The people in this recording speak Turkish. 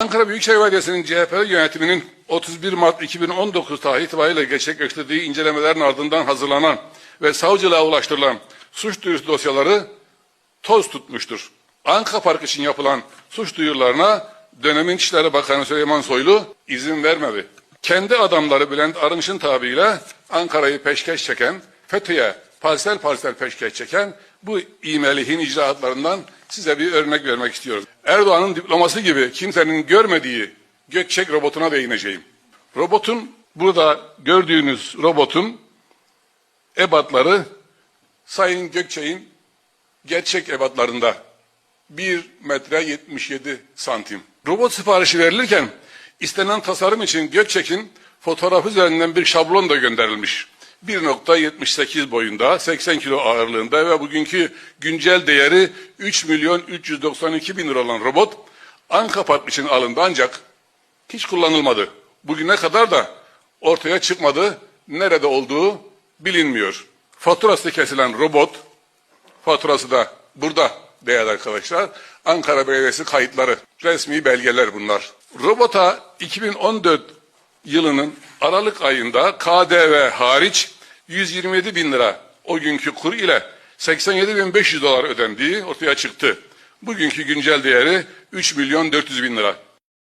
Ankara Büyükşehir Belediyesi'nin CHP yönetiminin 31 Mart 2019 tarihi itibariyle gerçekleştirdiği incelemelerin ardından hazırlanan ve savcılığa ulaştırılan suç duyurusu dosyaları toz tutmuştur. Anka Park için yapılan suç duyurularına dönemin İçişleri Bakanı Süleyman Soylu izin vermedi. Kendi adamları Bülent Arınç'ın tabiriyle Ankara'yı peşkeş çeken, FETÖ'ye parsel parsel peşkeş çeken bu imelihin icraatlarından size bir örnek vermek istiyorum. Erdoğan'ın diploması gibi kimsenin görmediği Gökçek robotuna değineceğim. Robotun, burada gördüğünüz robotun ebatları Sayın Gökçek'in gerçek ebatlarında 1 metre 77 santim. Robot siparişi verilirken istenen tasarım için Gökçek'in fotoğraf üzerinden bir şablon da gönderilmiş. 1.78 boyunda, 80 kilo ağırlığında ve bugünkü güncel değeri 3 milyon 392 bin lira olan robot Anka Park için alındı ancak hiç kullanılmadı. Bugüne kadar da ortaya çıkmadı. Nerede olduğu bilinmiyor. Faturası kesilen robot faturası da burada değerli arkadaşlar. Ankara Belediyesi kayıtları, resmi belgeler bunlar. Robota 2014 yılının Aralık ayında KDV hariç 127 bin lira o günkü kur ile 87 bin 500 dolar ödendiği ortaya çıktı. Bugünkü güncel değeri 3 milyon 400 bin lira.